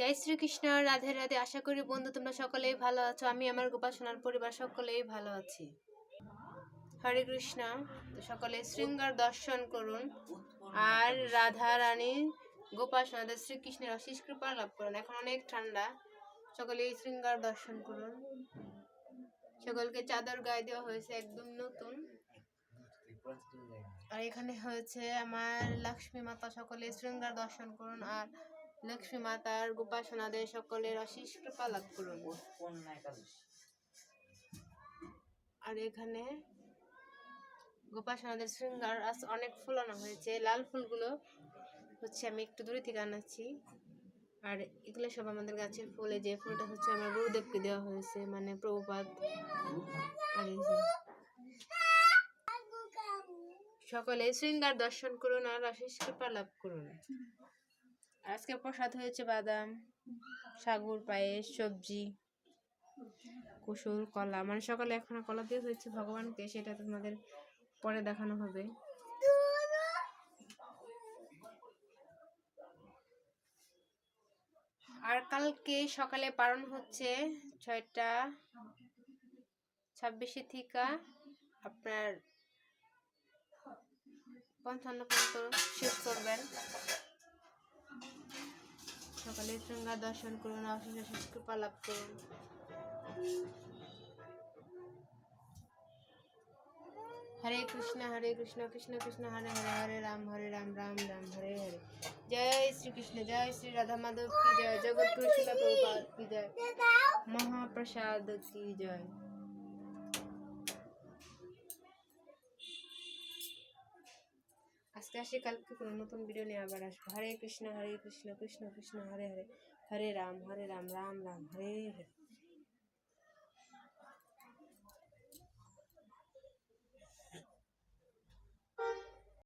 জয় শ্রীকৃষ্ণ, রাধে রাধে। আশা করি বন্ধু, তোমরা সকলেই ভালো আছো। আমি আমার গোপাসনার পরিবার, সকলেই ভালো আছি। হরে কৃষ্ণ। তো সকলে শৃঙ্গার দর্শন করুন। আর রাধা রানী গোপাসনাদের শ্রীকৃষ্ণের অশেষ কৃপা লাভ করুন। এখন অনেক ঠান্ডা। সকলে শৃঙ্গার দর্শন করুন। সকলকে চাদর গায়ে দেওয়া হয়েছে, একদম নতুন। আর এখানে হয়েছে আমার লক্ষ্মী মাতা। সকলে শৃঙ্গার দর্শন করুন। আর লক্ষ্মী মাতার গোপাসনাদের সকলের অশেষ কৃপা লাভ করুন। আর এখানে গোপাসনাদের শৃঙ্গার আজ অনেক ফুলানো হয়েছে। লাল ফুলগুলো হচ্ছে আমি একটু দূরে থেকে আনাচ্ছি। আর এগুলো সব আমাদের গাছের ফুলে। যে ফুলটা হচ্ছে আমার গুরুদেবকে দেওয়া হয়েছে মানে প্রভুপাত সকলে শৃঙ্গার দর্শন করুন আর আশিস কৃপা লাভ করুন। আজকে প্রসাদ হয়েছে বাদাম, সাগুর, পায়েস, সবজি, কুসুর, কলা। মানে সকালে একখানা কলা দিয়ে হয়েছে ভগবানকে, সেটা তোমাদের পরে দেখানো হবে। আর কালকে সকালে পালন হচ্ছে ছয়টা ছাব্বিশে থেকে, আপনার পঞ্চান্ন পর্যন্ত শেষ করবেন। সকালে শৃঙ্গার দর্শন করুন অশেষ অশেষ কৃপা লাভ করুন। হরে কৃষ্ণ হরে কৃষ্ণ কৃষ্ণ কৃষ্ণ, হরে হরে হরে রাম হরে রাম রাম রাম, হরে হরে। জয় শ্রী কৃষ্ণ জয় শ্রী রাধা মাধব কি জয়? জগৎ শিলা প্রভুপাদ কি জয়? মহাপ্রসাদ কি জয়? আজকে আসি, কালকে কোনো নতুন ভিডিও নিয়ে আবার আসব। হরে কৃষ্ণ হরে কৃষ্ণ কৃষ্ণ কৃষ্ণ, হরে হরে। হরে রাম হরে রাম রাম রাম, হরে হরে।